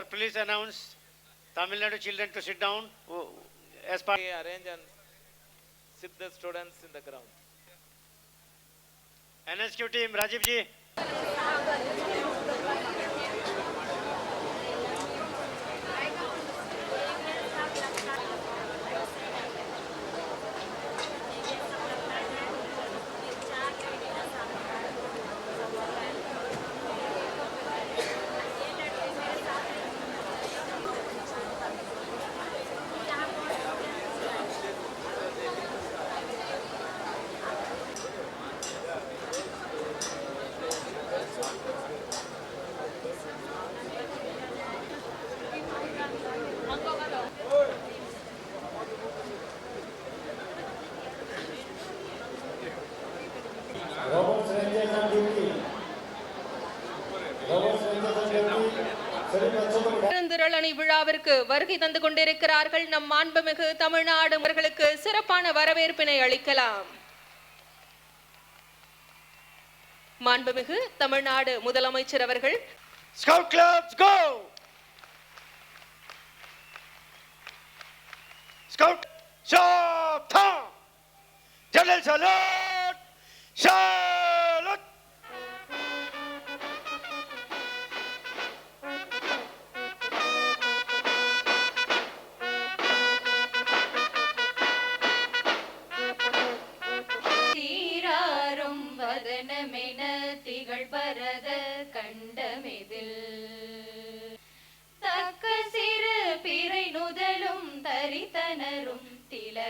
Sir, please announce Tamil Nadu children to sit down as part. We arrange and sit the students in the ground. NSQ team, Rajiv ji. பெருந்திரளணி வருகை தந்து கொண்டிருக்கிறார்கள். நம் மாண்புமிகு தமிழ்நாடு அவர்களுக்கு சிறப்பான வரவேற்பினை அளிக்கலாம். மாண்புமிகு தமிழ்நாடு முதலமைச்சர் அவர்கள். Scout clubs, go!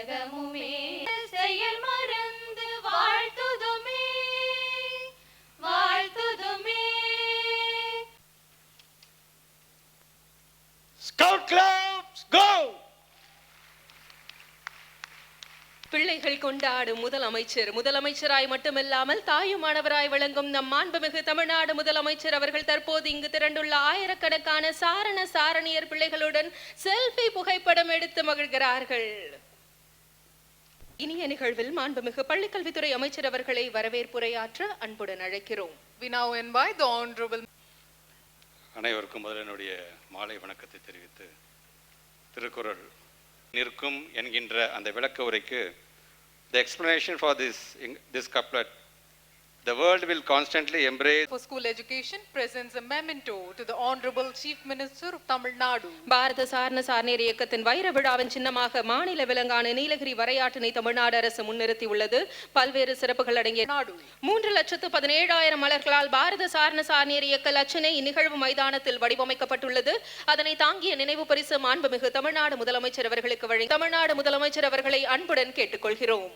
திலகமுமே செயல் மறந்து வாழ்த்துதுமே. வாழ்த்துதுமே! பிள்ளைகள் கொண்டாடும் முதலமைச்சர் முதலமைச்சராய் மட்டுமில்லாமல் தாயுமானவராய் விளங்கும் நம் மாண்புமிகு தமிழ்நாடு முதலமைச்சர் அவர்கள் தற்போது இங்கு திரண்டுள்ள ஆயிரக்கணக்கான சாரண சாரணியர் பிள்ளைகளுடன் செல்ஃபி புகைப்படம் எடுத்து மகிழ்கிறார்கள். இனிய நிகழ்வில் மாண்புமிகு பள்ளிக்கல்வித்துறை அமைச்சர் அவர்களை வரவேற்புரையாற்ற அன்புடன் அழைக்கிறோம். The Honorable அனைவருக்கும் முதல்ல என்னுடைய மாலை வணக்கத்தை தெரிவித்து திருக்குறள் நிற்கும் என்கின்ற அந்த விளக்க உரைக்கு the explanation for this this couplet the world will constantly embrace for School Education presents a memento to the Honorable Chief Minister of Tamil Nadu. Bharat சாரண சார்நேர் இயக்கத்தின் வைர விழாவின் சின்னமாக மாநில விலங்கான நீலகிரி வரையாற்றினை தமிழ்நாடு அரசு முன்னிறுத்தியுள்ளது பல்வேறு சிறப்புகள் அடங்கிய நாடு. மூன்று லட்சத்து பதினேழாயிரம் மலர்களால் பாரத சாரண சார்நேர் இயக்க லட்சணை இந்நிகழ்வு மைதானத்தில் வடிவமைக்கப்பட்டுள்ளது அதனை தாங்கிய நினைவு பரிசு மாண்புமிகு தமிழ்நாடு முதலமைச்சர் அவர்களுக்கு வழங்கி தமிழ்நாடு முதலமைச்சர் அவர்களை அன்புடன் கேட்டுக்கொள்கிறோம்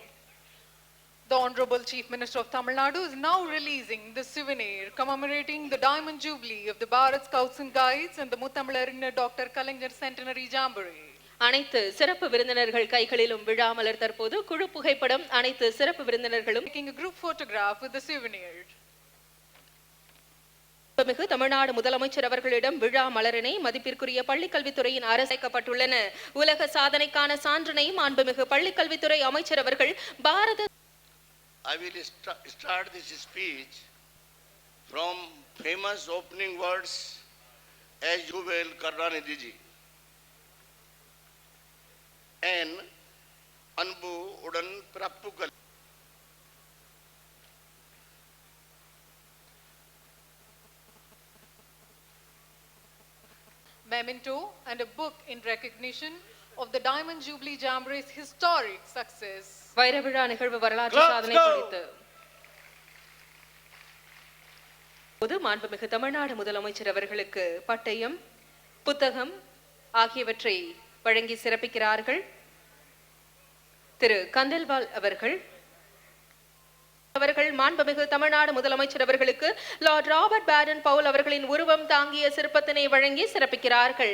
The Honorable Chief Minister of Tamil Nadu is now releasing the souvenir commemorating the Diamond Jubilee of the Bharat Scouts and Guides and the Mutamalarinna Dr. Kalaignar Centenary Jamboree. அனைத்து சிறப்பு விருந்தினர்கள் கைகளிலும் விழாமலர் தற்போது குழு புகைப்படம் அனைத்து சிறப்பு விருந்தினர்களும் Taking a group photograph with the souvenir. மிகு தமிழ்நாடு முதலமைச்சர் அவர்களிடம் விழா மலரினை மதிப்பிற்குரிய பள்ளிக்கல்வித்துறையின் அரசைக்கப்பட்டுள்ளன உலக சாதனைக்கான சான்றினை மாண்புமிகு பள்ளிக்கல்வித்துறை அமைச்சர் அவர்கள் பாரத I will sta- start this speech from famous opening words as you will Karunanidhi ji. என் அன்பு உடன் பிறப்புகள் Memento and a book in recognition Of the Diamond Jubilee Jamboree's historic success. வைர விழா நிகழ்வு வரலாற்று சாதனை! குறித்து பொது மாண்புமிகு தமிழ்நாடு முதலமைச்சர் அவர்களுக்கு பட்டயம் புத்தகம் ஆகியவற்றை வழங்கி சிறப்பிக்கிறார்கள் திரு கந்தல்வால் அவர்கள் அவர்கள் மாண்புமிகு தமிழ்நாடு முதலமைச்சர் அவர்களுக்கு லார்ட் ராபர்ட் பேரன் பவுல் அவர்களின் உருவம் தாங்கிய சிற்பத்தினை வழங்கி சிறப்பிக்கிறார்கள்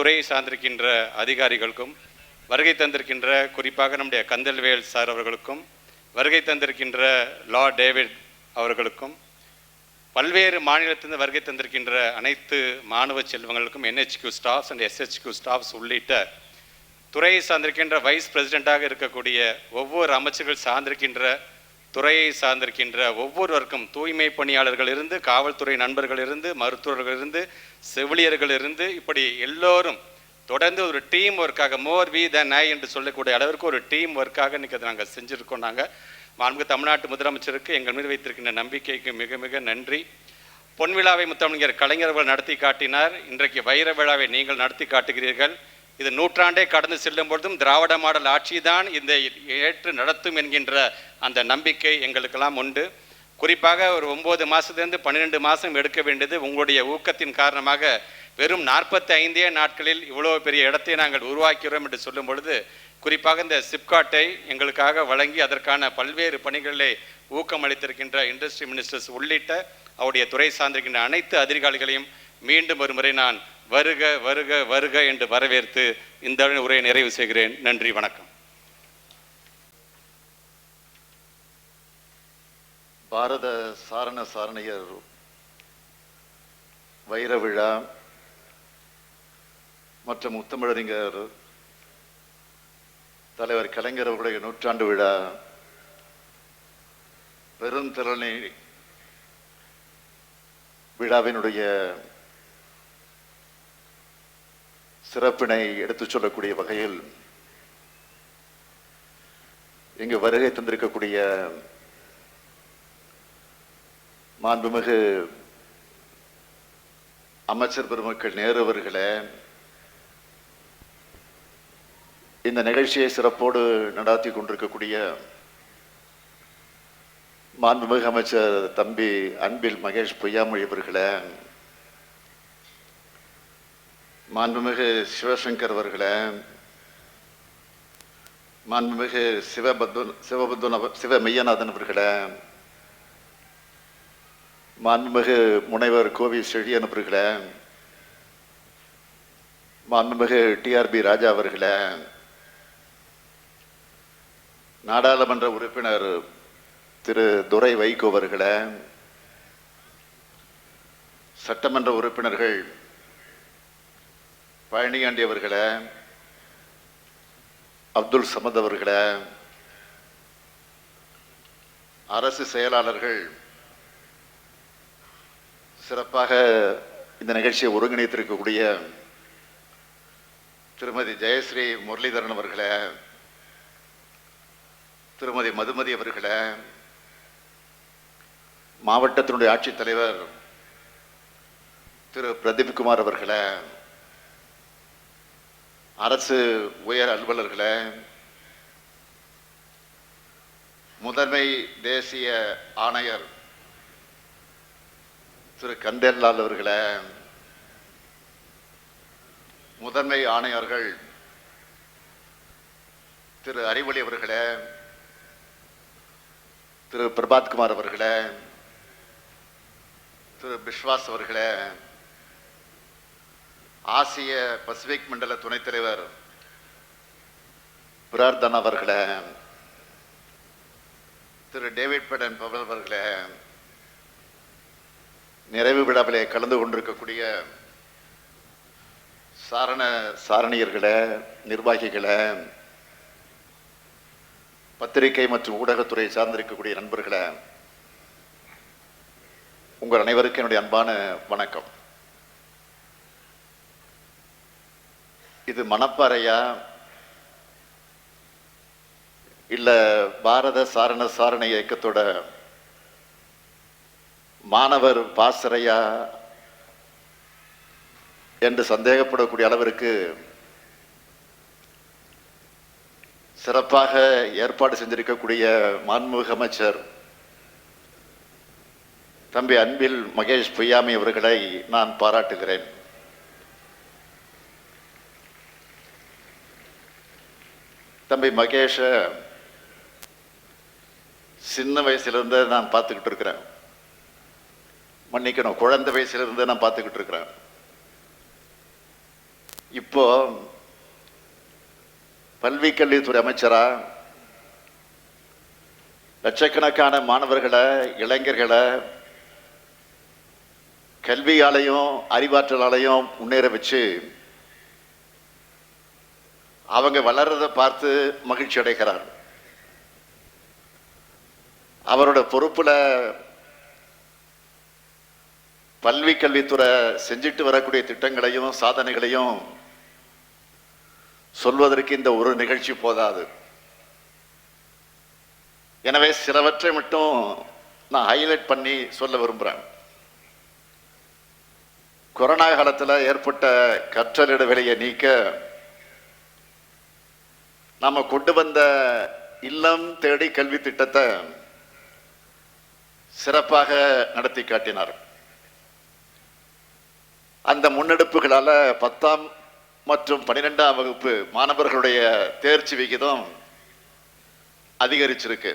துறையை சார்ந்திருக்கின்ற அதிகாரிகளுக்கும் வருகை தந்திருக்கின்ற குறிப்பாக நம்முடைய கந்தல்வேல் சார் அவர்களுக்கும் வருகை தந்திருக்கின்ற லா டேவிட் அவர்களுக்கும் பல்வேறு மாநிலத்திலிருந்து வருகை தந்திருக்கின்ற அனைத்து மாணவ செல்வங்களுக்கும் NHQ staffs and SHQ staffs உள்ளிட்ட துறையை சார்ந்திருக்கின்ற வைஸ் பிரசிடெண்ட்டாக இருக்கக்கூடிய ஒவ்வொரு அமைச்சர்கள் சார்ந்திருக்கின்ற துறையை சார்ந்திருக்கின்ற ஒவ்வொருவருக்கும் தூய்மை பணியாளர்கள் இருந்து காவல்துறை நண்பர்கள் இருந்து மருத்துவர்கள் இருந்து செவிலியர்கள் இருந்து இப்படி எல்லோரும் தொடர்ந்து ஒரு டீம் ஒர்க்காக மோர் வி த ஐ என்று சொல்லக்கூடிய அளவிற்கு ஒரு டீம் ஒர்க்காக இன்னைக்கு அதை நாங்கள் செஞ்சுருக்கோம் நாங்கள் மாண்பு தமிழ்நாட்டு முதலமைச்சருக்கு எங்கள் மீது வைத்திருக்கின்ற நம்பிக்கைக்கு மிக மிக நன்றி. பொன் விழாவை முத்தமிழர் கலைஞர்கள் நடத்தி காட்டினார். இன்றைக்கு வைர விழாவை நீங்கள் நடத்தி காட்டுகிறீர்கள். இது நூற்றாண்டே கடந்து செல்லும் பொழுதும் திராவிட மாடல் ஆட்சி தான் இந்த ஏற்று நடத்தும் என்கின்ற அந்த நம்பிக்கை எங்களுக்கெல்லாம் உண்டு. குறிப்பாக ஒரு ஒம்பது மாதத்துலேருந்து பன்னிரெண்டு மாதம் எடுக்க வேண்டியது உங்களுடைய ஊக்கத்தின் காரணமாக வெறும் நாற்பத்தி ஐந்தே நாட்களில் இவ்வளோ பெரிய இடத்தை நாங்கள் உருவாக்கிறோம் என்று சொல்லும் பொழுது குறிப்பாக இந்த சிப்காட்டை எங்களுக்காக வழங்கி அதற்கான பல்வேறு பணிகளிலே ஊக்கம் அளித்திருக்கின்ற இண்டஸ்ட்ரி மினிஸ்டர்ஸ் உள்ளிட்ட அவருடைய துறை சார்ந்திருக்கின்ற அனைத்து அதிகாரிகளையும் மீண்டும் ஒரு முறை நான் வருக வருக வருக என்று வரவேற்று இந்த உரையை நிறைவு செய்கிறேன். நன்றி வணக்கம். பாரத சாரண சாரணியர் வைர விழா மற்றும் முத்தமிழறிஞர் தலைவர் கலைஞர் அவருடைய நூற்றாண்டு விழா பெருந்திறனை விழாவினுடைய சிறப்பினை எடுத்துச் சொல்லக்கூடிய வகையில் இங்கு வருகை தந்திருக்கக்கூடிய மாண்புமிகு அமைச்சர் பெருமக்கள் நேரு அவர்களே இந்த நிகழ்ச்சியை சிறப்போடு நடாத்தி கொண்டிருக்கக்கூடிய மாண்புமிகு அமைச்சர் தம்பி அன்பில் மகேஷ் பொய்யாமொழி அவர்களே மாண்புமிகு சிவசங்கர் அவர்களே மாண்புமிகு சிவபத்து சிவபத்துன சிவ மெய்யநாதன் அவர்களே மாண்புமிகு முனைவர் கோவி செழியன் அவர்களே மாண்புமிகு டிஆர்பி ராஜா அவர்களே நாடாளுமன்ற உறுப்பினர் திரு துரை வைகோ அவர்களே சட்டமன்ற உறுப்பினர்கள் பழனியாண்டி அவர்களே அப்துல் சமத் அவர்களை அரசு செயலாளர்கள் சிறப்பாக இந்த நிகழ்ச்சியை ஒருங்கிணைத்திருக்கக்கூடிய திருமதி ஜெயஸ்ரீ முரளிதரன் அவர்களை திருமதி மதுமதி அவர்களை மாவட்டத்தினுடைய ஆட்சித்தலைவர் திரு பிரதீப்குமார் அவர்களை அரசு உயர் அலுவலர்களை முதன்மை தேசிய ஆணையர் திரு கந்தேர்லால் அவர்களை முதன்மை ஆணையர்கள் திரு அறிவொளி அவர்களே திரு பிரபாத்குமார் அவர்களே திரு பிஸ்வாஸ் அவர்களே ஆசிய பசிபிக் மண்டல துணைத் தலைவர் பிரார்த்தனா அவர்களே திரு டேவிட் படன் பவல் அவர்களே நிறைவு விழாவிலே கலந்து கொண்டிருக்கக்கூடிய சாரண சாரணியர்களே நிர்வாகிகளை பத்திரிகை மற்றும் ஊடகத்துறை சார்ந்திருக்கக்கூடிய நண்பர்களை உங்கள் அனைவருக்கும் என்னுடைய அன்பான வணக்கம். இது மணப்பாறையா? இல்லை பாரத சாரண சாரண இயக்கத்தோட மாணவர் பாசறையா? என்று சந்தேகப்படக்கூடிய அளவிற்கு சிறப்பாக ஏற்பாடு செஞ்சிருக்கக்கூடிய மாண்புமிகு அமைச்சர் தம்பி அன்பில் மகேஷ் பொய்யாமி அவர்களை நான் பாராட்டுகிறேன். தம்பி மகேஷ சின்ன வயசுலேருந்து நான் பார்த்துக்கிட்டு இருக்கிறேன் மன்னிக்கணும் குழந்தை வயசுலேருந்து நான் பார்த்துக்கிட்டு இருக்கிறேன் இப்போ பல்வி கல்வித்துறை அமைச்சரா லட்சக்கணக்கான மாணவர்களை இளைஞர்களை கல்வியாலையும் அறிவாற்றலாலையும் முன்னேற வச்சு அவங்க வளர்றதை பார்த்து மகிழ்ச்சி அடைகிறார் அவரோட பொறுப்புல பல்வி கல்வித்துறை செஞ்சுட்டு வரக்கூடிய திட்டங்களையும் சாதனைகளையும் சொல்வதற்கு இந்த ஒரு நிகழ்ச்சி போதாது. எனவே சிலவற்றை மட்டும் நான் ஹைலைட் பண்ணி சொல்ல விரும்புகிறேன் கொரோனா காலத்தில் ஏற்பட்ட கற்றல் இடைவெளியை நீக்க நாம் கொண்டு வந்த இல்லம் தேடி கல்வி திட்டத்தை சிறப்பாக நடத்தி காட்டினார். அந்த முன்னெடுப்புகளால் பத்தாம் மற்றும் பன்னிரெண்டாம் வகுப்பு மாணவர்களுடைய தேர்ச்சி விகிதம் அதிகரிச்சிருக்கு.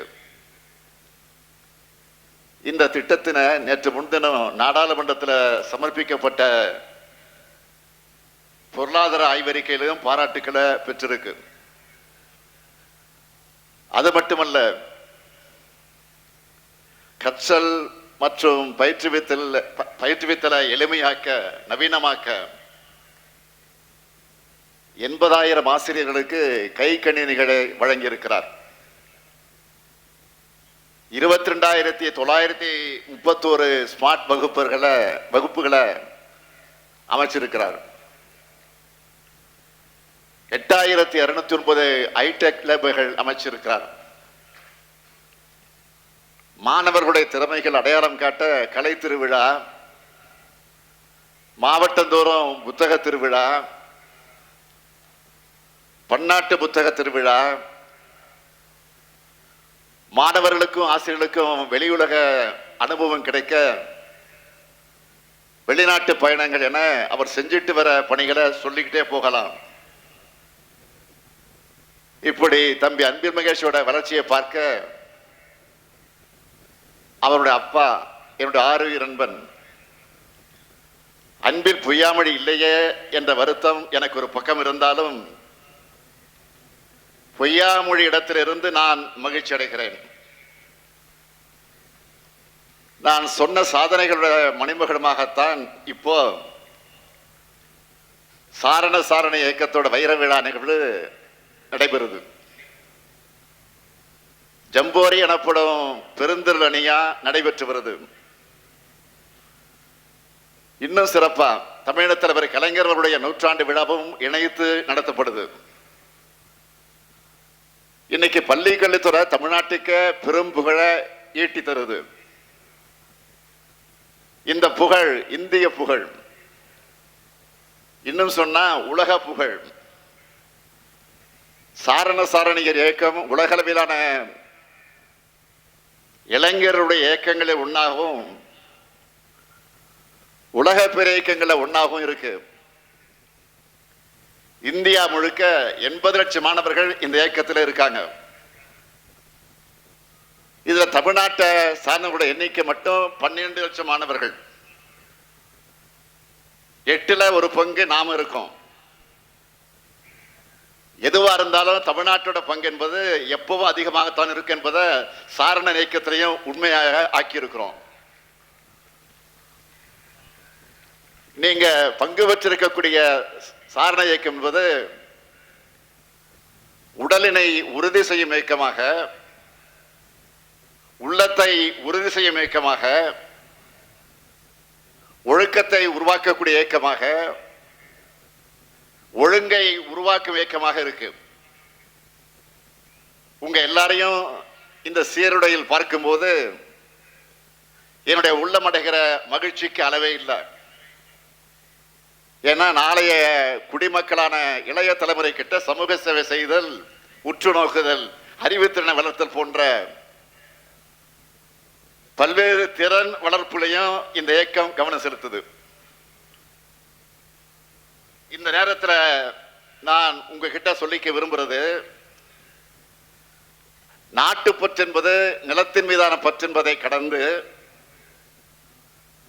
இந்த திட்டத்தினை நேற்று முன்தினம் நாடாளுமன்றத்தில் சமர்ப்பிக்கப்பட்ட பொருளாதார ஆய்வறிக்கையிலும் பாராட்டுக்களை பெற்றிருக்கு. அது மட்டுமல்ல கற்றல் மற்றும் பயிற்றுவித்தல் பயிற்றுவித்தலை எளிமையாக்க நவீனமாக்க எண்பதாயிரம் ஆசிரியர்களுக்கு கை கணினிகளை வழங்கியிருக்கிறார். இருபத்தி ரெண்டாயிரத்தி தொள்ளாயிரத்தி முப்பத்தோரு ஸ்மார்ட் வகுப்புகளை வகுப்புகளை அமைச்சிருக்கிறார். எட்டாயிரத்தி இருநூத்தி ஒன்பது ஹைடெக் லேபுகள் அமைச்சிருக்கிறார். மாணவர்களுடைய திறமைகள் அடையாளம் காட்ட கலை திருவிழா மாவட்டந்தோறும் புத்தக திருவிழா பன்னாட்டு புத்தக திருவிழா மாணவர்களுக்கும் ஆசிரியர்களுக்கும் வெளியுலக அனுபவம் கிடைக்க வெளிநாட்டு பயணங்கள் என அவர் செஞ்சிட்டு வர பணிகளை சொல்லிக்கிட்டே போகலாம். இப்படி தம்பி அன்பில் மகேஷோட வளர்ச்சியை பார்க்க அவருடைய அப்பா என்னுடைய ஆரோக்கிய நண்பன் அன்பில் பொய்யாமொழி இல்லையே என்ற வருத்தம் எனக்கு ஒரு பக்கம் இருந்தாலும் பொய்யாமொழி இடத்திலிருந்து நான் மகிழ்ச்சி அடைகிறேன். நான் சொன்ன சாதனைகளோட மணிமகுடமாகத்தான் இப்போ சாரண சாரண இயக்கத்தோட வைர விழா நிகழ்வு நடைபெறுது. ஜம்போரி எனப்படும் பெருந்திரள் அணியா நடைபெற்று வருது. இன்னும் சிறப்பா தமிழக தலைவர் கலைஞர்களுடைய நூற்றாண்டு விழாவும் இணைத்து நடத்தப்படுது. இன்னைக்கு பள்ளி கல்வித்துறை தமிழ்நாட்டுக்கு பெரும் புகழ ஈட்டி தருது. இந்த புகழ் இந்திய புகழ். இன்னும் சொன்னா உலக புகழ். சாரண சாரணியர் இயக்கம் உலகளவிலான இளைஞருடைய இயக்கங்களில் ஒன்றாகவும் உலக பிற இயக்கங்களில் ஒன்றாகவும் இருக்கு. இந்தியா முழுக்க எண்பது லட்சம் மாணவர்கள் இந்த இயக்கத்தில் இருக்காங்க. இதுல தமிழ்நாட்டை சார்ந்தவங்களுடைய எண்ணிக்கை மட்டும் பன்னிரண்டு லட்சம் மாணவர்கள். எட்டில் ஒரு பங்கு நாம இருக்கோம். எதுவாக இருந்தாலும் தமிழ்நாட்டோட பங்கு என்பது எப்பவும் அதிகமாகத்தான் இருக்கு என்பதை சாரண இயக்கத்திலையும் உண்மையாக ஆக்கியிருக்கிறோம். நீங்க பங்கு பெற்றிருக்கக்கூடிய சாரண இயக்கம் என்பது உடலினை உறுதி செய்யும் இயக்கமாக உள்ளத்தை உறுதி செய்யும் இயக்கமாக ஒழுக்கத்தை உருவாக்கக்கூடிய இயக்கமாக ஒழுங்கை உருவாக்கும் இயக்கமாக இருக்கு. உங்க எல்லாரையும் இந்த சீருடையில் பார்க்கும்போது என்னுடைய உள்ளமடைகிற மகிழ்ச்சிக்கு அளவே இல்லை. ஏன்னா நாளைய குடிமக்களான இளைய தலைமுறை கிட்ட சமூக சேவை செய்தல் உற்று நோக்குதல் அறிவுத்திறனை வளர்த்தல் போன்ற பல்வேறு திறன் வளர்ப்புலையும் இந்த இயக்கம் கவனம் செலுத்துது. இந்த நேரத்தில் நான் உங்ககிட்ட சொல்லிக்க விரும்புறது நாட்டுப்பற்று என்பது நிலத்தின் மீதான பற்று என்பதை கடந்து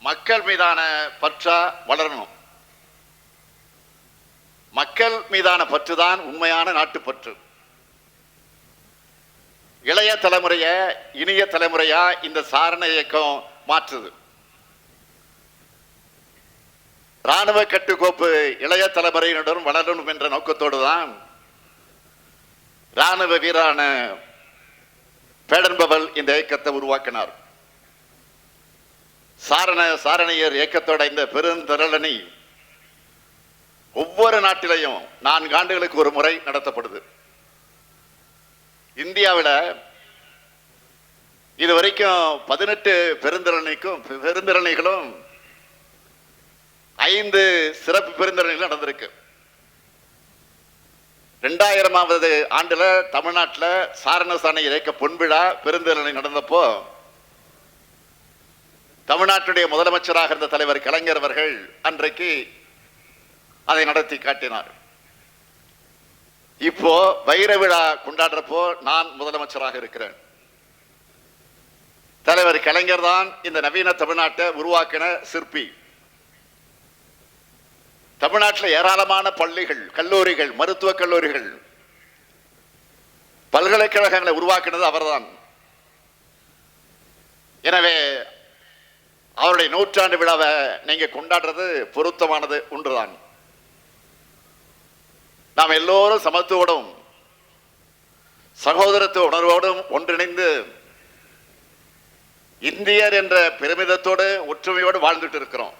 மக்கள் மீதான பற்றா வளரணும். மக்கள் மீதான பற்று தான் உண்மையான நாட்டுப்பற்று இளைய தலைமுறைய இனிய தலைமுறையா இந்த சாரண இயக்கம் மாற்றுது. ராணுவ கட்டுக்கோப்பு இளைய தலைமுறையினருடன் வளரணும் என்ற நோக்கத்தோடு தான் ராணுவ வீரான பேடன்பவல் இந்த இயக்கத்தை உருவாக்கினார். சாரண சாரணியர் இயக்கத்தோட இந்த பெருந்திரளனை ஒவ்வொரு நாட்டிலையும் நான்கு ஆண்டுகளுக்கு ஒரு முறை நடத்தப்படுது. இந்தியாவில் இது வரைக்கும் பதினெட்டு பெருந்திரணிக்கும் பெருந்திரணிகளும் ஐந்து சிறப்பு பெருந்திரணிகள் நடந்திருக்கு. ரெண்டாயிரமாவது ஆண்டுல தமிழ்நாட்டில் சாரணசாணி இயக்க பொன்விழா பெருந்திரணி நடந்தப்போ தமிழ்நாட்டுடைய முதலமைச்சராக இருந்த தலைவர் கலைஞர் அவர்கள் அன்றைக்கு அதை நடத்தி காட்டினார். இப்போ வைர விழா கொண்டாடுறப்போ நான் முதலமைச்சராக இருக்கிறேன். தலைவர் கலைஞர் தான் இந்த நவீன தமிழ்நாட்டை உருவாக்கின சிற்பி. தமிழ்நாட்டில் ஏராளமான பள்ளிகள் கல்லூரிகள் மருத்துவக் கல்லூரிகள் பல்கலைக்கழகங்களை உருவாக்கினது அவர்தான். எனவே அவருடைய நூற்றாண்டு விழாவை நீங்க கொண்டாடுறது பொருத்தமானது ஒன்றுதான். நாம் எல்லோரும் சமத்துவோடும் சகோதரத்துவ உணர்வோடும் ஒன்றிணைந்து இந்தியர் என்ற பெருமிதத்தோடு ஒற்றுமையோடு வாழ்ந்துட்டு இருக்கிறோம்.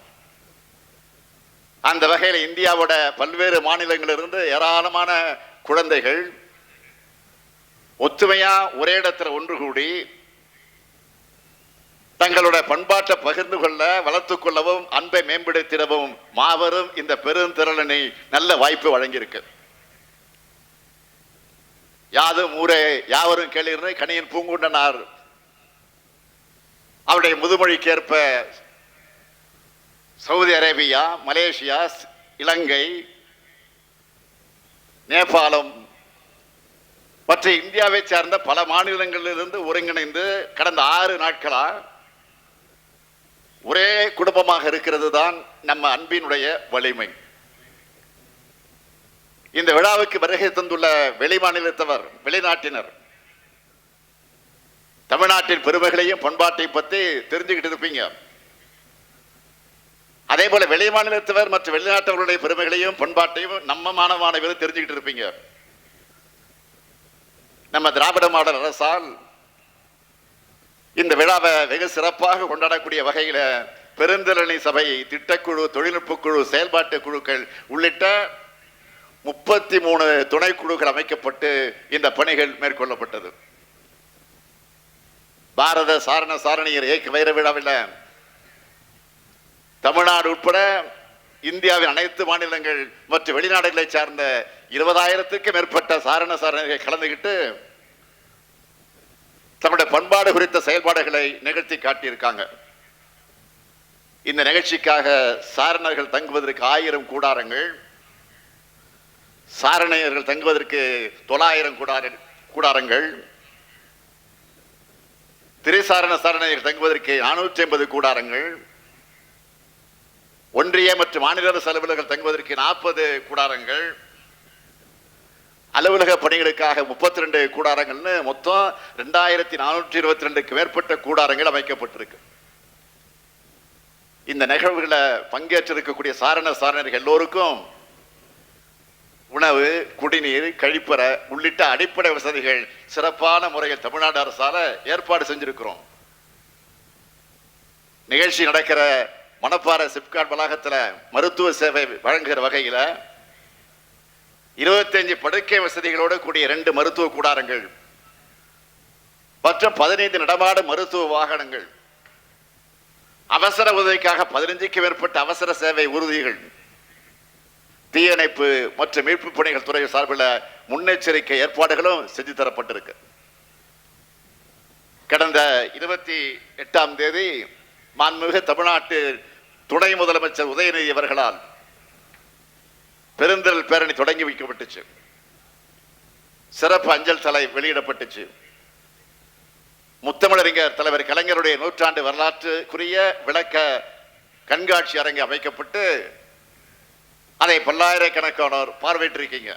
அந்த வகையில் இந்தியாவோட பல்வேறு மாநிலங்களிலிருந்து ஏராளமான குழந்தைகள் ஒத்துமையா ஒரே இடத்துல ஒன்று கூடி தங்களோட பண்பாட்டை பகிர்ந்து கொள்ள வளர்த்துக் கொள்ளவும் அன்பை மேம்படுத்திடவும் மாபெரும் இந்த பெருந்திரளனை நல்ல வாய்ப்பு வழங்கியிருக்கு. யாதும் ஊரே யாவரும் கேள்வி கணியன் பூங்குண்டனார். அவருடைய முதுமொழிக்கேற்ப Saudi Arabia Malaysia Ilangai Nepalam மற்ற இந்தியாவை சார்ந்த பல மாநிலங்களிலிருந்து ஒருங்கிணைந்து கடந்த ஆறு நாட்களாக ஒரே குடும்பமாக இருக்கிறது தான் நம்ம அன்பினுடைய வலிமை. இந்த விழாவுக்கு வருகை தந்துள்ள வெளி மாநிலத்தவர் வெளிநாட்டினர் தமிழ்நாட்டின் பெருமைகளையும் பண்பாட்டையும் பற்றி தெரிஞ்சுக்கிட்டு இருப்பீங்க. அதே போல வெளி மாநிலத்தவர் மற்றும் வெளிநாட்டவர்களுடைய பெருமைகளையும் பண்பாட்டையும் நம்ம மாணவ தெரிஞ்சுக்கிட்டு இருப்பீங்க. நம்ம திராவிட மாடல் அரசால் இந்த விழாவை வெகு சிறப்பாக கொண்டாடக்கூடிய வகையில் பெருந்திரணி சபை திட்டக்குழு தொழில்நுட்ப குழு செயல்பாட்டு குழுக்கள் உள்ளிட்ட முப்பத்தி மூணு துணைக்குழுக்கள் அமைக்கப்பட்டு இந்த பணிகள் மேற்கொள்ளப்பட்டது. பாரத சாரண சாரணியர் ஏக வைர விழாவில் தமிழ்நாடு உட்பட இந்தியாவின் அனைத்து மாநிலங்கள் மற்றும் வெளிநாடுகளை சார்ந்த இருபதாயிரத்துக்கும் மேற்பட்ட சாரண சாரணிகள் கலந்துகிட்டு தம்முடைய பண்பாடு குறித்த செயல்பாடுகளை நிகழ்த்தி காட்டியிருக்காங்க. இந்த நிகழ்ச்சிக்காக சாரணர்கள் தங்குவதற்கு ஆயிரம் கூடாரங்கள் சாரணையர்கள் தங்குவதற்கு தொள்ளாயிரம் கூடார கூடாரங்கள் திரைசாரண சாரணையர்கள் தங்குவதற்கு நானூற்றி ஐம்பது கூடாரங்கள் ஒன்றிய மற்றும் மாநில அரசு அலுவலர்கள் தங்குவதற்கு நாற்பது கூடாரங்கள் அலுவலக பணிகளுக்காக முப்பத்தி ரெண்டு கூடாரங்கள்னு மொத்தம் ரெண்டாயிரத்தி நானூற்றி இருபத்தி ரெண்டுக்கு மேற்பட்ட கூடாரங்கள் அமைக்கப்பட்டிருக்கு. இந்த நிகழ்வுகளை பங்கேற்றிருக்கக்கூடிய சாரண சாரணர்கள் எல்லோருக்கும் உணவு குடிநீர் கழிப்பறை உள்ளிட்ட அடிப்படை வசதிகள் சிறப்பான முறையில் தமிழ்நாடு அரசால் ஏற்பாடு செஞ்சிருக்கிறோம். நிகழ்ச்சி நடக்கிற மணப்பாறை சிப்காட் வளாகத்தில் மருத்துவ சேவை வழங்குகிற வகையில் இருபத்தஞ்சு படுக்கை வசதிகளோடு கூடிய இரண்டு மருத்துவ கூடாரங்கள் மற்றும் பதினைந்து நடமாடு மருத்துவ வாகனங்கள் அவசர உதவிக்காக பதினஞ்சுக்கு மேற்பட்ட அவசர சேவை உறுதிகள் தீயணைப்பு மற்றும் மீட்பு பணிகள் துறை சார்பில் முன்னெச்சரிக்கை ஏற்பாடுகளும் செஞ்சு தரப்பட்டிருக்கு. கடந்த இருபத்தி எட்டாம் தேதி மாண்புமிகு தமிழ்நாட்டு துணை முதலமைச்சர் உதயநிதி அவர்களால் பெருந்திரல் பேரணி தொடங்கி வைக்கப்பட்டுச்சு. சிறப்பு அஞ்சல் தலை வெளியிடப்பட்டுச்சு. முத்தமிழறிஞர் தலைவர் கலைஞருடைய நூற்றாண்டு வரலாற்றுக்குரிய விளக்க கண்காட்சி அரங்கு அமைக்கப்பட்டு அதை பல்லாயிரக்கணக்கானோர் பார்வையிட்டிருக்கீங்க.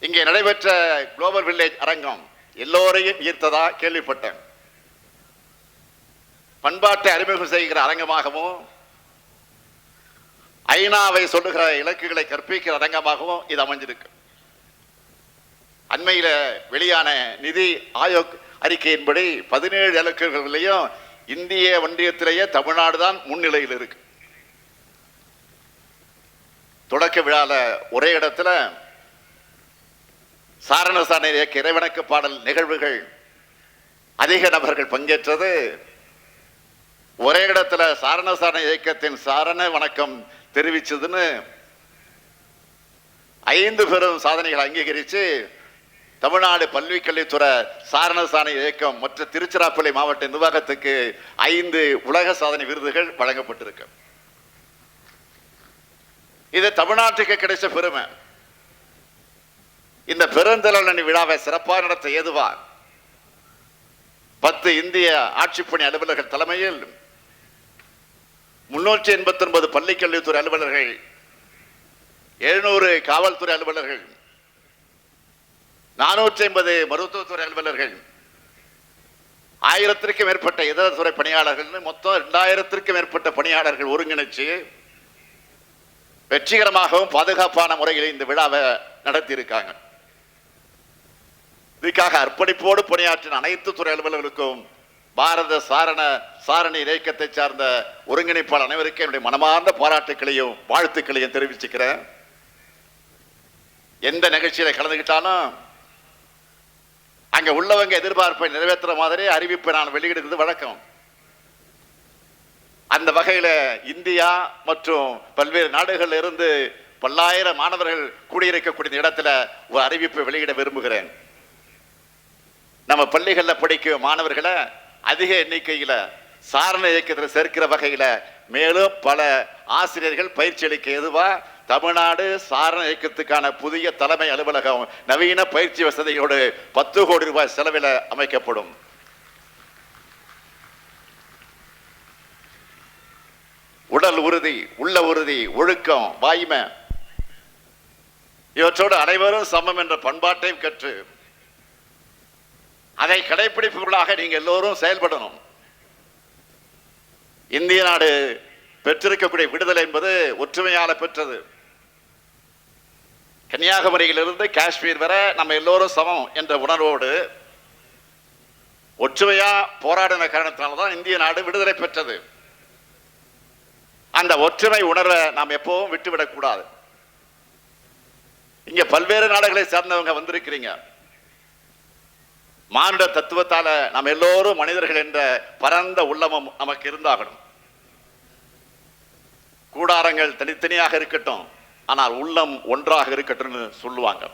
இங்கே நடைபெற்ற குளோபல் வில்லேஜ் அரங்கம் எல்லோரையும் ஈர்த்ததா கேள்விப்பட்டேன். பண்பாட்டை அறிமுகம் செய்கிற அரங்கமாகவும் ஐநாவை சொல்லுகிற இலக்குகளை கற்பிக்கிற அரங்கமாகவும் இது அமைஞ்சிருக்கு. அண்மையில் வெளியான நிதி ஆயோக் அறிக்கையின்படி பதினேழு இலக்குகளிலையும் இந்திய ஒன்றியத்திலேயே தமிழ்நாடு தான் முன்னிலையில் இருக்கு. தொடக்க விழால ஒரே இடத்துல சாரணசான இயக்க இறைவணக்க பாடல் நிகழ்வுகள் அதிக நபர்கள் பங்கேற்றது ஒரே இடத்துல சாரணசான இயக்கத்தின் சாரண வணக்கம் தெரிவிச்சதுன்னு ஐந்து பெரும் சாதனைகளை அங்கீகரித்து தமிழ்நாடு பல்வி கல்வித்துறை சாரணசான இயக்கம் மற்ற திருச்சிராப்பள்ளி மாவட்ட நிர்வாகத்துக்கு ஐந்து உலக சாதனை விருதுகள் வழங்கப்பட்டிருக்கு. இது தமிழ்நாட்டுக்கு கிடைச்ச பெருமை. இந்த பெருந்தலனி விழாவை சிறப்பாக நடத்த ஏதுவா? பத்து இந்திய ஆட்சிப்பணி அலுவலர்கள் தலைமையில் முன்னூற்றி எண்பத்தி ஒன்பது பள்ளிக்கல்வித்துறை அலுவலர்கள் எழுநூறு காவல்துறை அலுவலர்கள் நானூற்றி ஐம்பது மருத்துவத்துறை அலுவலர்கள் ஆயிரத்திற்கும் மேற்பட்ட இதர துறை பணியாளர்கள் மொத்தம் இரண்டாயிரத்திற்கும் மேற்பட்ட பணியாளர்கள் ஒருங்கிணைச்சு வெற்றிகரமாகவும் பாதுகாப்பான முறையில் இந்த விழாவை நடத்தியிருக்காங்க. இதுக்காக அர்ப்பணிப்போடு பணியாற்றின அனைத்து துறை அலுவலர்களுக்கும் பாரத சாரண சாரணி இயக்கத்தை சார்ந்த ஒருங்கிணைப்பாளர் அனைவருக்கும் என்னுடைய மனமார்ந்த பாராட்டுக்களையும் வாழ்த்துக்களையும் தெரிவிச்சுக்கிறேன். எந்த நிகழ்ச்சியில கலந்துக்கிட்டாலும் அங்க உள்ளவங்க எதிர்பார்ப்பை நிறைவேற்றுற மாதிரி அறிவிப்பை நான் வெளியிடுறது வழக்கம். அந்த வகையில இந்தியா மற்றும் பல்வேறு நாடுகளில் இருந்து பல்லாயிரம் மாணவர்கள் கூடியிருக்கக்கூடிய இடத்துல ஒரு அறிவிப்பை வெளியிட விரும்புகிறேன். நம்ம பள்ளிகளில் படிக்கும் மாணவர்களை அதிக எண்ணிக்கையில் சாரண இயக்கத்தில் சேர்க்கிற வகையில் மேலும் பல ஆசிரியர்கள் பயிற்சி அளிக்க எதுவா தமிழ்நாடு சாரண இயக்கத்துக்கான புதிய தலைமை அலுவலகம் நவீன பயிற்சி வசதியோடு பத்து கோடி ரூபாய் செலவில் அமைக்கப்படும். உடல் உறுதி உள்ள உறுதி ஒழுக்கம் வாய்மை. இவற்றோடு அனைவரும் சமம் என்ற பண்பாட்டையும் கற்று அதை கடைபிடிப்பவர்களாக நீங்க எல்லோரும் செயல்படணும். இந்திய நாடு பெற்றிருக்கக்கூடிய விடுதலை என்பது ஒற்றுமையால பெற்றது. கன்னியாகுமரியிலிருந்து காஷ்மீர் வரை நம்ம எல்லோரும் சமம் என்ற உணர்வோடு ஒற்றுமையா போராடின காரணத்தினால்தான் இந்திய நாடு விடுதலை பெற்றது. அந்த ஒற்றுமை உணர்வை நாம் எப்பவும் விட்டுவிடக்கூடாது. இங்க பல்வேறு நாடுகளை சேர்ந்தவங்க வந்திருக்கிறீங்க. மானுட தத்துவத்தால நாம் எல்லோரும் மனிதர்கள் என்ற பரந்த உள்ளமும் நமக்கு இருந்தாகணும். கூடாரங்கள் தனித்தனியாக இருக்கட்டும் ஆனால் உள்ளம் ஒன்றாக இருக்கட்டும்னு சொல்லுவாங்க.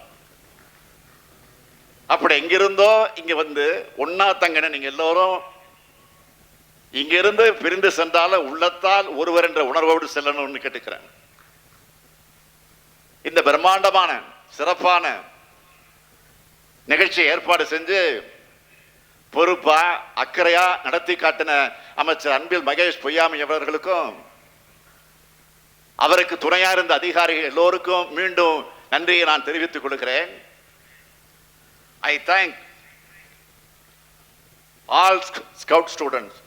அப்படி எங்கிருந்தோ இங்க வந்து ஒன்னா தங்கன நீங்க எல்லோரும் இங்கிருந்து பிரிந்து சென்றாலும் உள்ளத்தால் ஒருவர் என்ற உணர்வோடு செல்லணும்னு கேட்டுக்கிறேன். இந்த பிரம்மாண்டமான சிறப்பான நிகழ்ச்சியை ஏற்பாடு செஞ்சு பொறுப்பா அக்கறையா நடத்தி காட்டின அமைச்சர் அன்பில் மகேஷ் பொய்யாமி அவர்களுக்கும் அவருக்கு துணையா இருந்த அதிகாரிகள் எல்லோருக்கும் மீண்டும் நன்றியை நான் தெரிவித்துக் கொடுக்கிறேன் I thank all scout students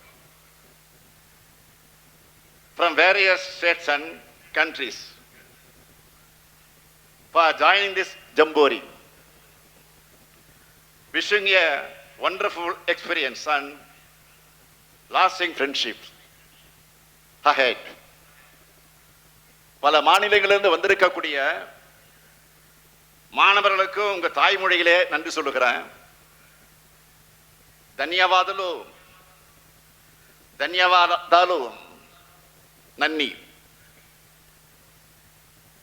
from various states and countries for joining this Jambori. Wishing a wonderful experience and lasting friendships ahead. பல மாநிலங்களிலிருந்து வந்திருக்கக்கூடிய மாணவர்களுக்கும் உங்க தாய்மொழியிலே நன்றி சொல்லுகிறேன் ధన్యవాదాలు ధన్యవాదాలు నన్ని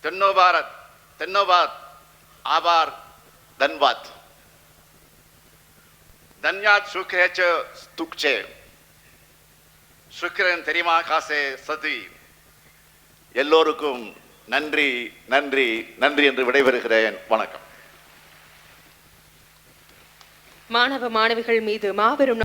తెన్నో భారత్ తెన్నో భారత్ ఆభార్ ధన్వాద్ தன்யாத் சுக்ரேச்ச துக்சே. சுக்ரன் தெரியுமா? காசே சதி. எல்லோருக்கும் நன்றி நன்றி நன்றி என்று விடைபெறுகிறேன். வணக்கம். மாணவ மாணவிகள் மீது மாபெரும்